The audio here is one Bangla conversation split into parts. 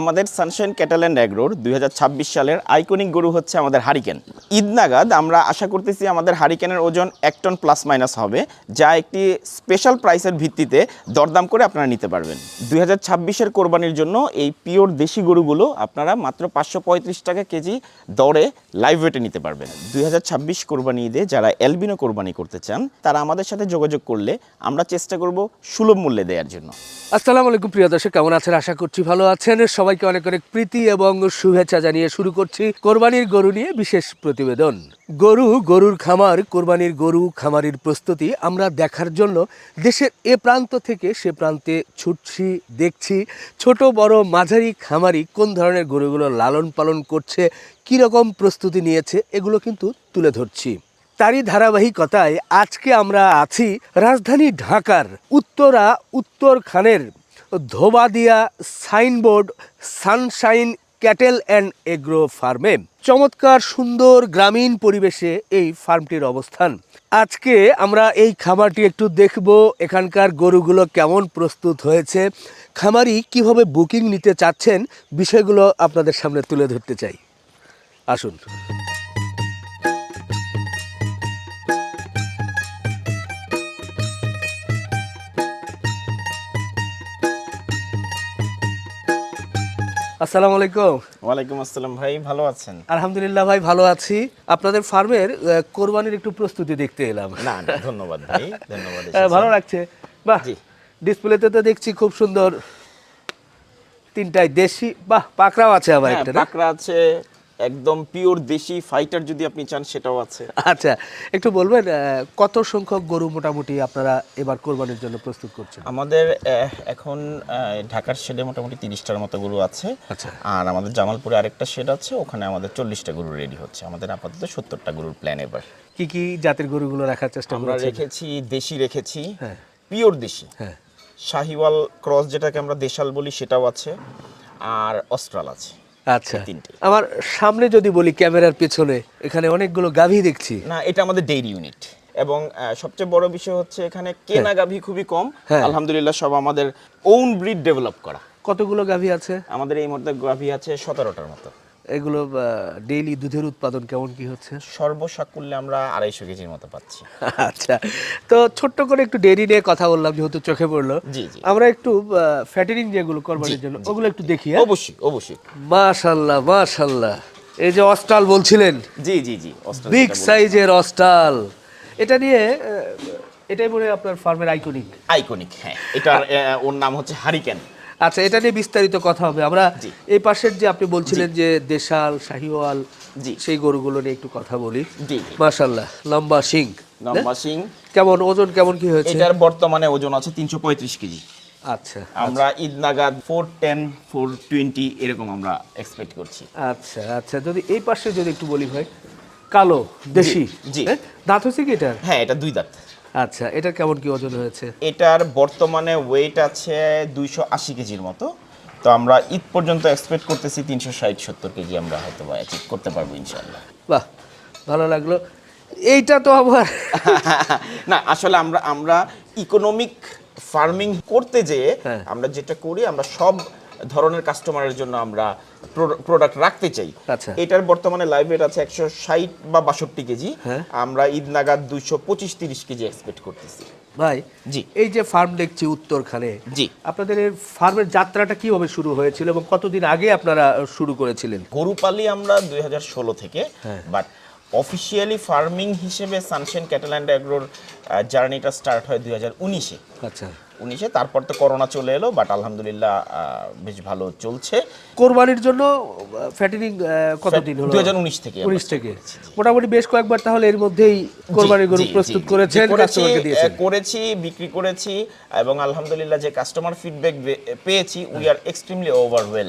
আমাদের সানশাইন ক্যাটাল অ্যান্ড অ্যাগ্রোর দুই সালের আইকনিক গরু হচ্ছে আমাদের হারিকেন। ঈদ নাগাদ আমরা আশা করতেছি আমাদের হারিকেনের ওজন এক টন প্লাস মাইনাস হবে, যা একটি স্পেশাল প্রাইসের ভিত্তিতে দরদাম করে আপনারা নিতে পারবেন। দুই হাজার ছাব্বিশের কোরবানির জন্য এই পিওর দেশি গরুগুলো আপনারা মাত্র পাঁচশো পঁয়ত্রিশ টাকা কেজি দরে লাইভ ওয়েটে নিতে পারবেন। দুই হাজার ছাব্বিশ কোরবানি ঈদে যারা এলবিনো কোরবানি করতে চান, তারা আমাদের সাথে যোগাযোগ করলে আমরা চেষ্টা করব সুলভ মূল্যে দেওয়ার জন্য। আসসালামু আলাইকুম প্রিয় দর্শক, কেমন আছেন? আশা করছি ভালো আছেন। সবাইকে অনেক অনেক প্রীতি এবং শুভেচ্ছা জানিয়ে শুরু করছি কোরবানির গরু নিয়ে বিশেষ প্রতিবেদন। গরু, গরুর খামার, কোরবানির গরু, খামারির প্রস্তুতি আমরা দেখার জন্য দেশের এ প্রান্ত থেকে সে প্রান্তে ছুটছি, দেখছি ছোট, বড়, মাঝারি খামারি কোন ধরনের গরুগুলো লালন পালন করছে, কী রকম প্রস্তুতি নিয়েছে, এগুলো কিন্তু তুলে ধরছি। তারই ধারাবাহিকতায় আজকে আমরা আছি রাজধানী ঢাকার Uttara উত্তরখানের Dhobadia signboard, sunshine, cattle and agro ফার্মে। চমৎকার, সুন্দর, গ্রামীণ পরিবেশে এই ফার্মটির অবস্থান। আজকে আমরা এই খামারটি একটু দেখব, এখানকার গরুগুলো কেমন প্রস্তুত হয়েছে, খামারি কীভাবে বুকিং নিতে চাচ্ছেন, বিষয়গুলো আপনাদের সামনে তুলে ধরতে চাই। আসুন। আসসালামু আলাইকুম। ওয়ালাইকুম আসসালাম ভাই ভালো আছেন? আলহামদুলিল্লাহ ভাই ভালো আছি। আপনাদের ফার্মের কোরবানির একটু প্রস্তুতি দেখতে এলাম। না ধন্যবাদ ভাই ধন্যবাদ ভালো লাগছে। বাহ। ডিসপ্লেতে তো দেখছি খুব সুন্দর তিনটায় দেশি। বাহ পাকড়াও আছে আবার হ্যাঁ, একটা পাকড়া আছে একদম পিওর দেশি ফাইটার যদি আপনি চান সেটাও আছে। আচ্ছা একটু বলবেন কত সংখ্যক গরু মোটামুটি আপনারা এবার কোরবানির জন্য প্রস্তুত করছেন? আমাদের এখন ঢাকার শেডে মোটামুটি তিরিশটার মতো গরু আছে। আচ্ছা। আর আমাদের জামালপুরে আরেকটা শেড আছে ওখানে আমাদের চল্লিশটা গরু রেডি হচ্ছে। আমাদের আপাতত সত্তরটা গরুর প্ল্যান এবার। কি কি জাতের গরুগুলো রাখার চেষ্টা আমরা রেখেছি দেশি রেখেছি। হ্যাঁ। পিওর দেশি। হ্যাঁ। শাহিওয়াল ক্রস যেটাকে আমরা দেশাল বলি সেটাও আছে। আর অস্ট্রাল আছে। আচ্ছা। তিনটে। আমার সামনে যদি বলি ক্যামেরার পেছনে এখানে অনেকগুলো গাভী দেখছি। না এটা আমাদের ডেইরি ইউনিট এবং সবচেয়ে বড় বিষয় হচ্ছে এখানে কেনা গাভী খুবই কম। হ্যাঁ। আলহামদুলিল্লাহ সব আমাদের ওন ব্রিড ডেভেলপ করা। কতগুলো গাভী আছে? আমাদের এই মধ্যে গাভী আছে সতেরোটার মতো। এগুলো ডেইলি দুধের উৎপাদন কেমন কি হচ্ছে? সর্বসাকুল্যে আমরা আড়াইশো কেজির মতো পাচ্ছি। আচ্ছা তো ছোট্ট করে একটু ডেরি নিয়ে কথা বললাম যেহেতু চোখে পড়ল। আমরা একটু ফ্যাটেনিং যেগুলো করবারের জন্য ওগুলো একটু দেখি হ্যাঁ? অবশ্যই অবশ্যই। মাশাল্লাহ মাশাল্লাহ। এই যে অস্টাল বলছিলেন? জি জি জি বিগ সাইজের অস্টাল। এটা নিয়ে এটাই মনে আপনার ফার্মের আইকনিক আইকনিক হ্যাঁ। এটার ওর নাম হচ্ছে হারিকেন আচ্ছা এটা নিয়ে বিস্তারিত কথা হবে। আমরা এই পাশের যে আপনি বলছিলেন যে দেশাল শাহিওয়াল জি। সেই গরুগুলো নিয়ে একটু কথা বলি। মাশাল্লাহ লম্বা সিং লম্বা সিং কেমন ওজন কেমন কি হয়েছে? এটার বর্তমানে ওজন আছে তিনশো পঁয়ত্রিশ কেজি। আচ্ছা আমরা ঈদ নাগাদ ফোর টেন ফোর টোয়েন্টি এরকম আমরা এক্সপেক্ট করছি। আচ্ছা আচ্ছা যদি এই পাশে যদি একটু বলি ভাই কালো দেশি জি। হ্যাঁ? দাঁত হচ্ছে কি এটার? হ্যাঁ এটা দুই দাঁত। আচ্ছা এটা কেমন কি ওজন হয়েছে? এটার বর্তমানে ওয়েট আছে দুইশো আশি কেজির মতো। তো আমরা ঈদ পর্যন্ত এক্সপেক্ট করতেছি তিনশো ষাট সত্তর কেজি আমরা হয়তো বা অ্যাচিভ করতে পারব ইনশাল্লাহ বাহ ভালো লাগল। এইটা তো আবার না আসলে আমরা আমরা ইকোনমিক ফার্মিং করতে যেয়ে হ্যাঁ। আমরা যেটা করি আমরা সব ধরনের কাস্টমারের জন্য আমরা প্রোডাক্ট রাখতে চাই আচ্ছা। এটার বর্তমানে লাইভ রেট আছে একশো ষাট বা বাষট্টি কেজি হ্যাঁ। আমরা ঈদ নাগাদ দুইশো পঁচিশ তিরিশ কেজি এক্সপেক্ট করতেছি ভাই জি। এই যে ফার্ম দেখছি উত্তরখানে জি। আপনাদের ফার্মের যাত্রাটা কীভাবে শুরু হয়েছিল এবং কতদিন আগে আপনারা শুরু করেছিলেন গরু পালি আমরা দুই হাজার ষোলো থেকে। বাট অফিসিয়ালি ফার্মিং হিসেবে সানশেন ক্যাটেল অ্যান্ড অ্যাগ্রোর জার্নিটা স্টার্ট হয় দুই হাজার উনিশে আচ্ছা উনিশে তারপর তো করোনা চলে এলো বাট আলহামদুলিল্লাহ বেশ ভালো চলছে। কোরবানির জন্য ফ্যাটেনিং কতদিন হলো? 2019 থেকে আমরা উনিশ থেকে। মোটামুটি বেশ কয়েকবার তাহলে এর মধ্যেই কোরবানির গরু প্রস্তুত। করেছেন করেছি, কাস্টমারকে দিয়েছেন। করেছি বিক্রি করেছি এবং আলহামদুলিল্লাহ যে কাস্টমার ফিডব্যাক পেয়েছি উই আর এক্সট্রিমলি ওভারওয়েল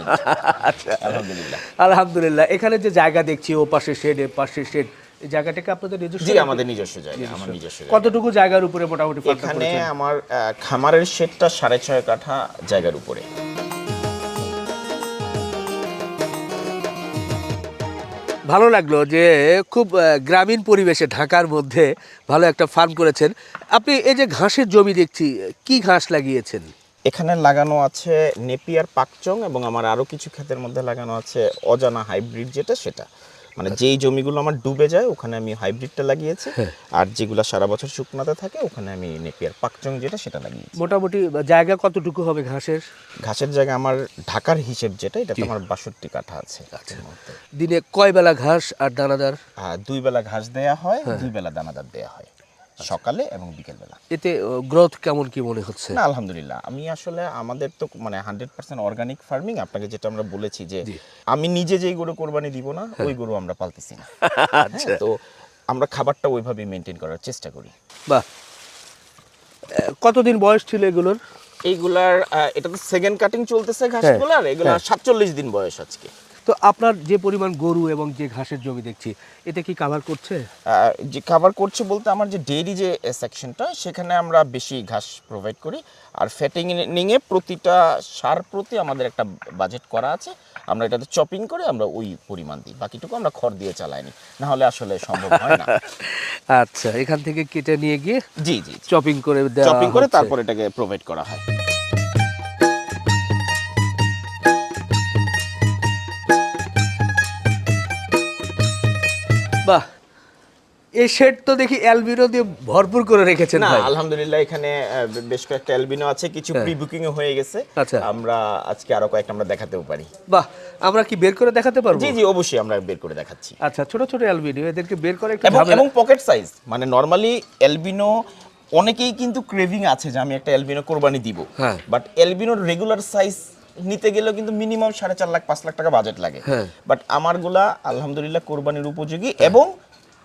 আচ্ছা। আলহামদুলিল্লাহ। আলহামদুলিল্লাহ। এখানে যে জায়গা দেখছি ও পাশে শেড এ পাশে শেড এই জায়গাটাকে আপনাদের নিজস্ব জি আমাদের নিজস্ব জায়গা আমার নিজস্ব জায়গা। কতটুকু জায়গার উপরে মোটামুটি ফাঁকা এখানে আমার খামারের শেডটা সাড়ে ছয় কাঠা জায়গার উপরে। ভালো লাগল যে খুব আহ, গ্রামীণ পরিবেশে ঢাকার মধ্যে ভালো একটা ফার্ম করেছেন। আপনি এই যে ঘাসের জমি দেখছি কি ঘাস লাগিয়েছেন? এখানে লাগানো আছে নেপিয়ার পাকচং এবং আমার আরও কিছু ক্ষেতের মধ্যে লাগানো আছে অজানা হাইব্রিড যেটা সেটা। মানে যেই জমিগুলো আমার ডুবে যায় ওখানে আমি হাইব্রিডটা লাগিয়েছি। আর যেগুলো সারা বছর শুকনাতে থাকে ওখানে আমি নেপিয়ার পাকচং যেটা সেটা লাগিয়েছি। মোটামুটি জায়গা কতটুকু হবে ঘাসের? ঘাসের জায়গা আমার ঢাকার হিসেব যেটা এটা আমার বাষট্টি কাঠা আছে আচ্ছা। দিনে কয় বেলা ঘাস আর দানাদার? দুই বেলা ঘাস দেয়া হয় দুই বেলা দানাদার দেয়া হয়। সকালে এবং বিকেল বেলা এতে গ্রোথ কেমন কি মনে হচ্ছে? না আলহামদুলিল্লাহ। আমি আসলে আমাদের তো মানে হান্ড্রেড পার্সেন্ট অর্গানিক ফার্মিং আপনাকে যেটা আমরা বলেছি যে আমি নিজে যেই গরু কোরবানি দিব না ওই গরু আমরা পালতেছি না। আচ্ছা। হ্যাঁ, তো আমরা খাবারটা ওইভাবেই মেনটেন করার চেষ্টা করি। বাহ। কতদিন বয়স ছিল এগুলোর? এইগুলার এটা তো সেকেন্ড কাটিং চলতেছে ঘাসগুলার এগুলার সাতচল্লিশ দিন বয়স আজকে। তো আপনার যে পরিমাণ গরু এবং যে ঘাসের জমি দেখছি এতে কি কাভার করছে? যে খাবার করছে বলতে আমার যে ডেইরি যে সেকশনটা সেখানে আমরা বেশি ঘাস প্রোভাইড করি। আর ফ্যাটিংয়ে প্রতিটা সার প্রতি আমাদের একটা বাজেট করা আছে। আমরা এটাতে চপিং করে আমরা ওই পরিমাণ দিই। বাকিটুকু আমরা খড় দিয়ে চালাইনি। না হলে আসলে সম্ভব হয় না। আচ্ছা এখান থেকে কেটে নিয়ে গিয়ে জি জি। চপিং করে দেওয়া চপিং করে তারপর এটাকে প্রোভাইড করা হয়। বাহ। এই শেড তো দেখি অ্যালবিনো দিয়ে ভরপুর করে রেখেছেন না আলহামদুলিল্লাহ এখানে বেশ কয়েকটা অ্যালবিনো আছে কিছু প্রি বুকিং হয়ে গেছে। আচ্ছা। আমরা আজকে আরও কয়েকটা আমরা দেখাতেও পারি। বাহ আমরা কি বের করে দেখাতে পারব? জি জি অবশ্যই আমরা বের করে দেখাচ্ছি। আচ্ছা ছোট ছোট অ্যালবিনো এদেরকে বের করে একটু এবং পকেট সাইজ মানে নর্মালি এলবিনো অনেকেই কিন্তু ক্রেভিং আছে যে আমি একটা এলবিনো কোরবানি দিব। হ্যাঁ। বাট এলবিনোর রেগুলার সাইজ নিতে গেলেও কিন্তু মিনিমাম সাড়ে চার লাখ পাঁচ লাখ টাকা বাজেট লাগে। হ্যাঁ। বাট আমারগুলা আলহামদুলিল্লাহ কোরবানির উপযোগী এবং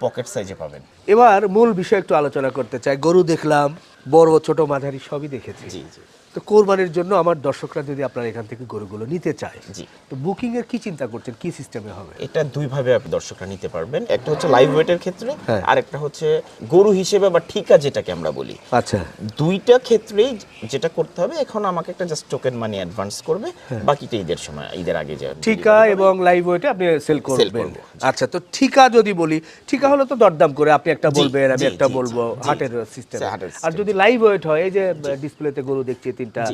পকেট সাইজে পাবেন। এবার মূল বিষয় একটু আলোচনা করতে চাই। গরু দেখলাম বড় ছোট মাঝারি সবই দেখেছি। জি জি। তো কোরবানির জন্য আমার দর্শকরা যদি আপনার এখান থেকে গরুগুলো নিতে চায় জি। তো বুকিং এর কি চিন্তা করছেন? কি সিস্টেমে হবে? এটা দুইভাবে আপনি দর্শকরা নিতে পারবেন। একটা হচ্ছে লাইভ ওয়েটের ক্ষেত্রে হ্যাঁ। আর একটা হচ্ছে গরু হিসেবে বা ঠিকা যেটাকে আমরা বলি। আচ্ছা। দুইটা ক্ষেত্রেই যেটা করতে হবে এখন আমাকে একটা জাস্ট টোকেন মানি অ্যাডভান্স করবে হ্যাঁ। বাকিটা ঈদের সময় ঈদের আগে যে ঠিকা এবং লাইভ ওয়েটে আপনি সেল করবেন। আচ্ছা তো ঠিকা যদি বলি ঠিকা হলো তো দরদাম করে আপনি একটা বলবেন আমি একটা বলব হাটের সিস্টেম আর যদি লাইভ ওয়েট হয় এই যে ডিসপ্লেতে গরু দেখছি তিনটা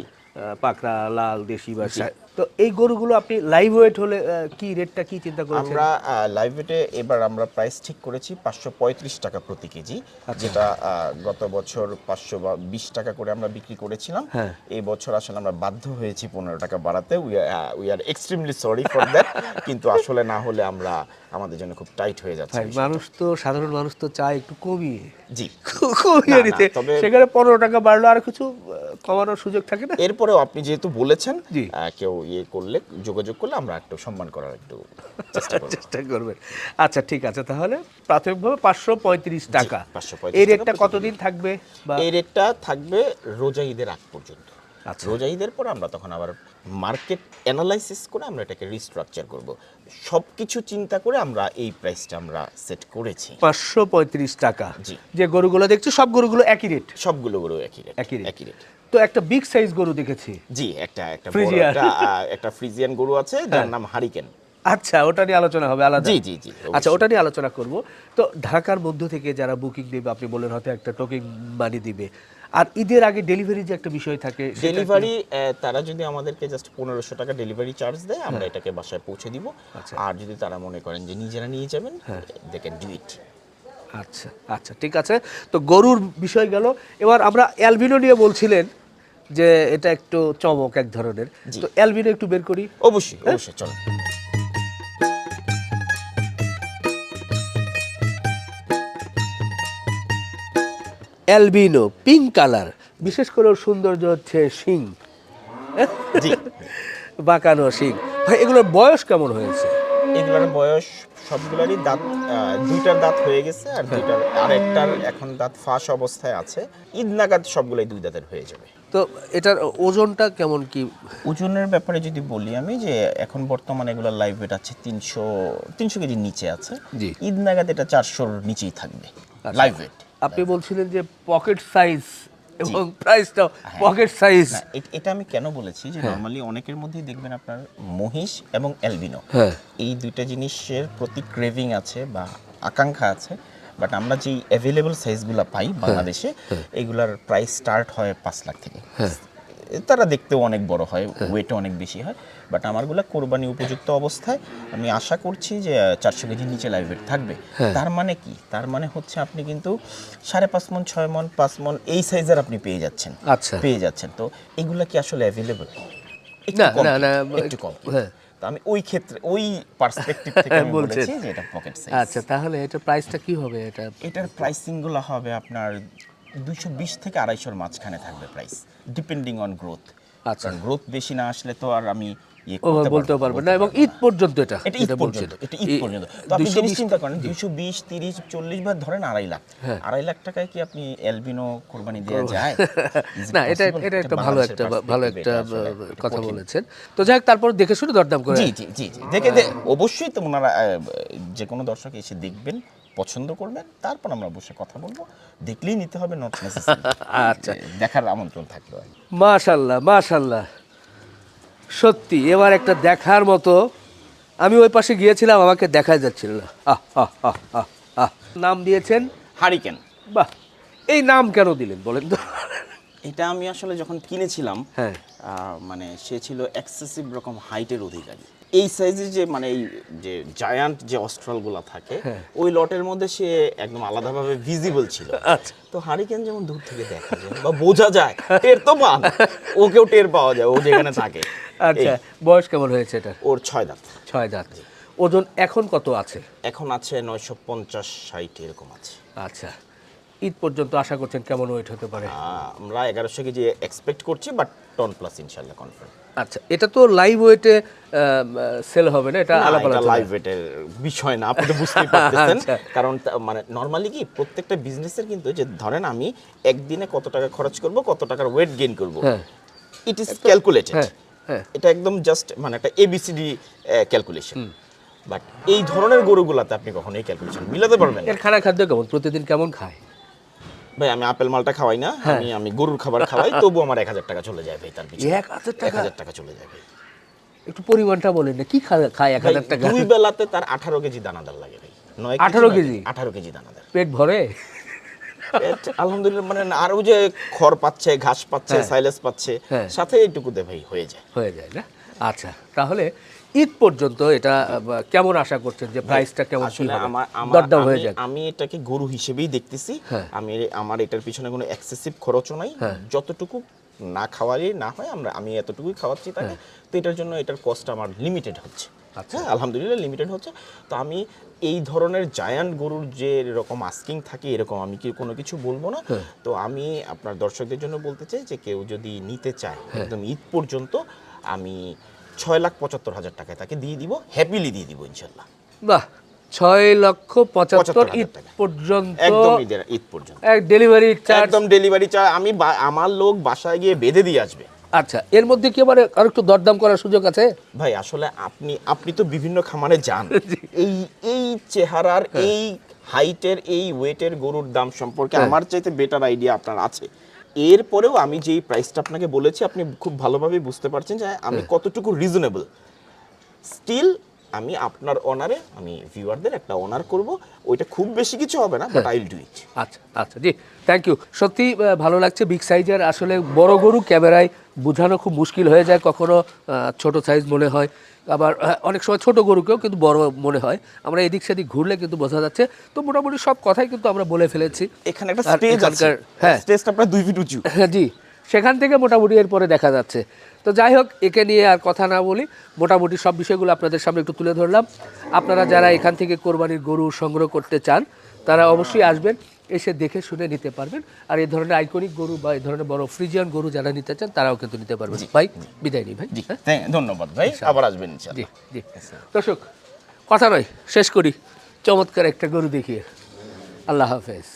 পাকড়া লাল দেশি বা সা- তো এই গরুগুলো আপনি লাইভ ওয়েট হলে কি রেটটা কি চিন্তা করেছেন? আমরা লাইভ ওয়েটে এবার আমরা প্রাইস ঠিক করেছি পাঁচশো পঁয়ত্রিশ টাকা প্রতি কেজি আচ্ছা। যেটা গত বছর পাঁচশো বিশ টাকা করে আমরা বিক্রি করেছিলাম। হ্যাঁ। এই বছর আসলে আমরা বাধ্য হয়েছি পনেরো টাকা বাড়াতে। We are extremely sorry for that কিন্তু আসলে না হলে আমরা আমাদের জন্য খুব টাইট হয়ে যাচ্ছে মানুষ তো সাধারণ মানুষ তো চায় একটু কমিয়ে। জি। কমিয়ে নিতে। সেখানে পনেরো টাকা বাড়লো আর কিছু কমানোর সুযোগ থাকে না? এরপরেও আপনি যেহেতু বলেছেন কেউ ইয়ে করলে যোগাযোগ করলে আমরা একটু সম্মান করার একটু চেষ্টা করব। করবেন। আচ্ছা ঠিক আছে তাহলে প্রাথমিকভাবে পাঁচশো পঁয়ত্রিশ টাকা। 535 এই রেটটা কতদিন থাকবে বা এই রেটটা থাকবে রোজা ঈদের আগ পর্যন্ত। আচ্ছা। রোজা ঈদের পর আমরা তখন আবার মার্কেট অ্যানালাইসিস করে আমরা এটাকে রিস্ট্রাকচার করব। সব কিছু চিন্তা করে আমরা এই প্রাইসটা আমরা সেট করেছি। পাঁচশো পঁয়ত্রিশ টাকা। জি। যে গরুগুলো দেখছি সব গরুগুলো একই রেট সবগুলো গরু একই রেট একই রেট একই রেট তো একটা বিগ সাইজ গরু দেখেছি। জি একটা একটা ফ্রিজিয়ান। একটা ফ্রিজিয়ান গরু আছে যার নাম হারিকেন আচ্ছা ওটা নিয়ে আলোচনা হবে আলাদা। জি জি জি আচ্ছা ওটা নিয়ে আলোচনা করব। তো ঢাকার মধ্য থেকে যারা বুকিং দেবে আপনি বললেন হয়তো একটা টোকিং মানি দিবে। আর ঈদের আগে ডেলিভারি যে একটা বিষয় থাকে ডেলিভারি তারা যদি আমাদেরকে জাস্ট পনেরোশো টাকা ডেলিভারি চার্জ দেয় আমরা এটাকে বাসায় পৌঁছে দিব। হ্যাঁ। আচ্ছা। আর যদি তারা মনে করেন যে নিজেরা নিয়ে যাবেন দে ক্যান ডু ইট আচ্ছা আচ্ছা ঠিক আছে। তো গরুর বিষয় গেল। এবার আমরা অ্যালবিনো নিয়ে বলছিলেন যে এটা একটু চমক এক ধরনের। তো অ্যালবিনো একটু বের করি। অবশ্যই অবশ্যই চলো। অ্যালবিনো পিঙ্ক কালার বিশেষ করে ওর সৌন্দর্য হচ্ছে শিং। বাঁকানো শিং। ভাই এগুলোর বয়স কেমন হয়েছে? এগুলোর বয়স সবগুলোরই দাঁত দুইটার দাঁত হয়ে গেছে আর দুইটার আরেকটার এখন দাঁত ফাঁস অবস্থায় আছে। ঈদ নাগাদ সবগুলোই দুই দাঁতের হয়ে যাবে। তো এটার ওজনটা কেমন কি? ওজনের ব্যাপারে যদি বলি আমি যে এখন বর্তমানে এগুলো লাইভ ওয়েট আছে তিনশো তিনশো কেজির নিচে আছে। ঈদ নাগাদ এটা চারশোর নিচেই থাকবে। লাইভ ওয়েট আপনি বলছিলেন যে পকেট সাইজ এবং প্রাইসটাও পকেট সাইজ এটা আমি কেন বলেছি যে নর্মালি অনেকের মধ্যেই দেখবেন আপনার মহিষ এবং অ্যালবিনো হ্যাঁ। এই দুইটা জিনিসের প্রতি ক্রেভিং আছে বা আকাঙ্ক্ষা আছে বাট আমরা যেই অ্যাভেলেবল সাইজগুলো পাই বাংলাদেশে এগুলার প্রাইস স্টার্ট হয় পাঁচ লাখ থেকে। তারা দেখতেও অনেক বড় হয় ওয়েট অনেক বেশি হয় বাট আমারগুলো কোরবানি উপযুক্ত অবস্থায় আমি আশা করছি যে চারশো কেজির নিচে লাইভ ওয়েট থাকবে। তার মানে কি? তার মানে হচ্ছে আপনি কিন্তু সাড়ে পাঁচ মন ছয় মন পাঁচ মন এই সাইজের আপনি পেয়ে যাচ্ছেন। আচ্ছা। পেয়ে যাচ্ছেন। তো এগুলা কি আসলে অ্যাভেলেবল না, না, না, একটু কম হ্যাঁ। আমি ওই ক্ষেত্রে ওই পার্সপেক্টিভ থেকে আমি। বলেছি। যে এটা পকেট সাইজ আচ্ছা তাহলে এটা প্রাইসটা কি হবে এটা? এটার প্রাইসিংগুলো হবে আপনার দুইশো বিশ থেকে আড়াইশোর মাঝখানে থাকবে প্রাইস ডিপেন্ডিং অন গ্রোথ আচ্ছা। গ্রোথ বেশি না আসলে তো আর আমি ইয়ে বলতেও পারব না এবং ঈদ পর্যন্ত এটা এটা ঈদ পর্যন্ত এটা ঈদ পর্যন্ত। তো আপনি 220 জিনিস চিন্তা করেন দুইশো বিশ তিরিশ চল্লিশ বা ধরেন আড়াই লাখ হ্যাঁ। আড়াই লাখ টাকায় কি আপনি এলবিনো কোরবানি দেওয়া যায়? না এটা এটা একটা ভালো একটা ভালো একটা কথা বলেছেন। তো যাই হোক, তারপর দেখে শুনে দরদাম করে জি জি জি জি। দেখে অবশ্যই তো ওনারা যে কোনো দর্শক এসে দেখবেন। পছন্দ করবেন তারপর আমরা বসে কথা বলব। দেখলেই নিতে হবে নট আচ্ছা। দেখার আমন্ত্রণ থাকল মাশাল্লাহ মাশাল্লাহ। সত্যি এবার একটা দেখার মতো। আমি ওই পাশে গিয়েছিলাম আমাকে দেখা যাচ্ছিল না। নাম দিয়েছেন? হারিকেন। বাহ এই নাম কেন দিলেন বলেন তো? এটা আমি আসলে যখন কিনেছিলাম হ্যাঁ। মানে সে ছিল এক্সেসিভ রকম হাইটের অধিকারী। এই সাইজের যে মানে এই যে জায়ান্ট যে অস্ট্রালগুলো থাকে হ্যাঁ। ওই লটের মধ্যে সে একদম আলাদাভাবে ভিজিবল ছিল। আচ্ছা। তো হারিকেন যেমন দূর থেকে দেখা যায় বা বোঝা যায় টের তো পান ওকেও টের পাওয়া যায় ও যেখানে থাকে। আচ্ছা বয়স কেমন হয়েছে এটা ওর ছয় দাঁত। ছয় দাঁত। ওজন এখন কত আছে? এখন আছে নয়শো পঞ্চাশ ষাট এরকম আছে। আচ্ছা। ঈদ পর্যন্ত আশা করছেন কেমন ওয়েট হতে পারে? আমরা এগারোশো কেজি এক্সপেক্ট করছি বাট টন প্লাস ইনশাল্লাহ কনফার্ম আচ্ছা এটা তো লাইভ ওয়েটে সেল হবে না? এটা আলাপ আলাদা লাইভ এটের বিষয় না আপনি তো বুঝতেই পারতেছেন। আচ্ছা। কারণ মানে নর্মালি কি প্রত্যেকটা বিজনেসের কিন্তু যে ধরেন আমি একদিনে কত টাকা খরচ করব কত টাকার ওয়েট গেইন করব? ইট ইজ ক্যালকুলেটেড এটা একদম জাস্ট মানে একটা এবিসিডি ক্যালকুলেশন বাট এই ধরনের গরুগুলাতে আপনি কখনোই ক্যালকুলেশন মিলাতে পারবেন এর খানা খাদ্য কেমন? প্রতিদিন কেমন খায়? ভাই আমি আপেল মালটা খাওয়াই না হ্যাঁ। আমি আমি গরুর খাবার খাওয়াই তবু আমার এক হাজার টাকা চলে যায় ভাই তার পিছনে। এক হাজার এক হাজার টাকা চলে যায় ভাই। একটু পরিমাণটা বলেন না কি খায় এক হাজার টাকা? দুই বেলাতে তার আঠারো কেজি দানাদার লাগে ভাই নয় 18 কেজি? আঠারো কেজি দানাদার। পেট ভরে? আলহামদুলিল্লাহ মানে আরও যে খড় পাচ্ছে ঘাস পাচ্ছে হ্যাঁ। সাইলেস পাচ্ছে হ্যাঁ। সাথে এইটুকুতে ভাই হয়ে যায়। হয়ে যায় না? আচ্ছা তাহলে ঈদ পর্যন্ত এটা কেমন আশা করছেন যে প্রাইসটা কেমন? আমার দরদাম হয়ে আমি- এটাকে গরু হিসেবেই দেখতেছি হ্যাঁ। আমি আমার এটার পিছনে কোনো এক্সেসিভ খরচও নাই হ্যাঁ। যতটুকু না খাওয়ারই না হয় আমরা আমি এতটুকুই খাওয়াচ্ছি তাকে তো এটার জন্য এটার কস্ট আমার লিমিটেড হচ্ছে হ্যাঁ। আচ্ছা। হ্যাঁ আলহামদুলিল্লাহ লিমিটেড হচ্ছে তো আমি এই ধরনের জায়ান্ট গরুর যে এরকম আস্কিং থাকে এরকম আমি কি কোনো কিছু বলব না হ্যাঁ। তো আমি আপনার দর্শকদের জন্য বলতে চাই যে কেউ যদি নিতে চায় হ্যাঁ। একদম ঈদ পর্যন্ত আমি ছয় লাখ পঁচাত্তর হাজার টাকায় তাকে দিয়ে দিব হ্যাপিলি দিয়ে দিব ইনশাল্লাহ বাহ ছয় লক্ষ পঁচাত্তর ঈদ পর্যন্ত। একদম ঈদের ঈদ পর্যন্ত। ডেলিভারি চার্জ একদম ডেলিভারি চার্জ আমি আমার লোক বাসায় গিয়ে বেঁধে দিয়ে আসবে। আচ্ছা এর মধ্যে কি আবার আর একটু দরদাম করার সুযোগ আছে? ভাই আসলে আপনি আপনি তো বিভিন্ন খামারে যান। এই এই চেহারার হ্যাঁ। এই হাইটের এই ওয়েটের গরুর দাম সম্পর্কে আমার চাইতে বেটার আইডিয়া আপনার আছে। এরপরেও আমি যেই প্রাইসটা আপনাকে বলেছি আপনি খুব ভালোভাবে বুঝতে পারছেন যে আমি হ্যাঁ। কতটুকু রিজনেবল স্টিল আমি আপনার অনারে আমি ভিউয়ারদের একটা অনার করব। ওইটা খুব বেশি কিছু হবে না but I will do it আচ্ছা আচ্ছা জি থ্যাংক ইউ সত্যি ভালো লাগছে বিগ সাইজের আসলে বড় গরু ক্যামেরায় বোঝানো খুব মুশকিল হয়ে যায় কখনো ছোট সাইজ মনে হয়। আবার অনেক সময় ছোট গরুকেও কিন্তু বড় মনে হয়। আমরা এদিক সেদিক ঘুরলে কিন্তু বোঝা যাচ্ছে। তো মোটামুটি সব কথাই কিন্তু আমরা বলে ফেলেছি। এখানে একটা স্টেজ আছে। হ্যাঁ। স্টেজটা প্রায় দুই ফিট উঁচু। হ্যাঁ জি। সেখান থেকে মোটামুটি এরপরে দেখা যাচ্ছে। তো যাই হোক একে নিয়ে আর কথা না বলি। মোটামুটি সব বিষয়গুলো আপনাদের সামনে একটু তুলে ধরলাম। আপনারা যারা এখান থেকে কোরবানির গরু সংগ্রহ করতে চান তারা অবশ্যই আসবেন। এসে দেখে শুনে নিতে পারবেন। আর এই ধরনের আইকনিক গরু বা এই ধরনের বড় ফ্রিজিয়ান গরু যারা নিতে চান তারাও কিন্তু নিতে পারবেন। ভাই বিদায় নিই ভাই হ্যাঁ? ধন্যবাদ ভাই। আবার আসবেন জি জি। দর্শক কথা নয় শেষ করি। চমৎকার একটা গরু দেখিয়ে। আল্লাহ হাফেজ।